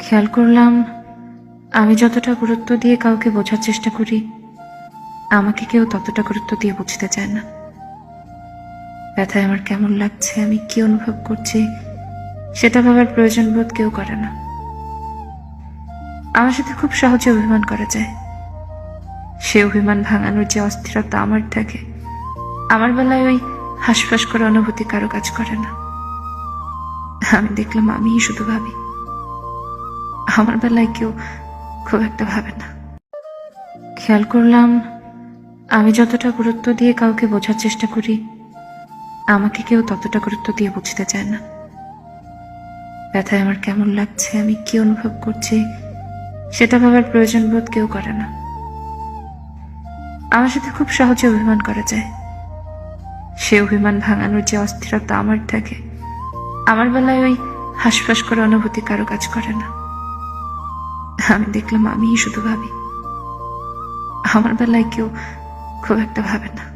খেয়াল করলাম, আমি যতটা গুরুত্ব দিয়ে কাউকে বোঝার চেষ্টা করি, আমাকে কেউ ততটা গুরুত্ব দিয়ে বুঝতে চায় না। ব্যথায় আমার কেমন লাগছে, আমি কি অনুভব করছি, সেটা ভাবার প্রয়োজন বোধ কেউ করে না। আমার সাথে খুব সহজে অভিমান করা যায়। সে অভিমান ভাঙানোর যে অস্থিরতা আমার থাকে, আমার বেলায় ওই হাসফাস করে অনুভূতি কারও কাজ করে না। আমি দেখলাম আমিই শুধু ভাবি। আমার বেলায় কেউ খুব একটা ভাবে না। খেয়াল করলাম, আমি যতটা গুরুত্ব দিয়ে কাউকে বোঝার চেষ্টা করি, আমাকে কেউ ততটা গুরুত্ব দিয়ে বুঝতে চায় না। ব্যথায় আমার কেমন লাগছে, আমি কি অনুভব করছি, সেটা ভাবার প্রয়োজন বোধ কেউ করে না। আমার সাথে খুব সহজে অভিমান করা যায়। সে অভিমান ভাঙানোর যে অস্থিরতা আমার থাকে, আমার বেলায় ওই হাসফাস করে অনুভূতি কারও কাজ করে না। আমি দেখলাম আমিই শুধু ভাবি। আমার বেলায় কেউ খুব একটা ভাবে না।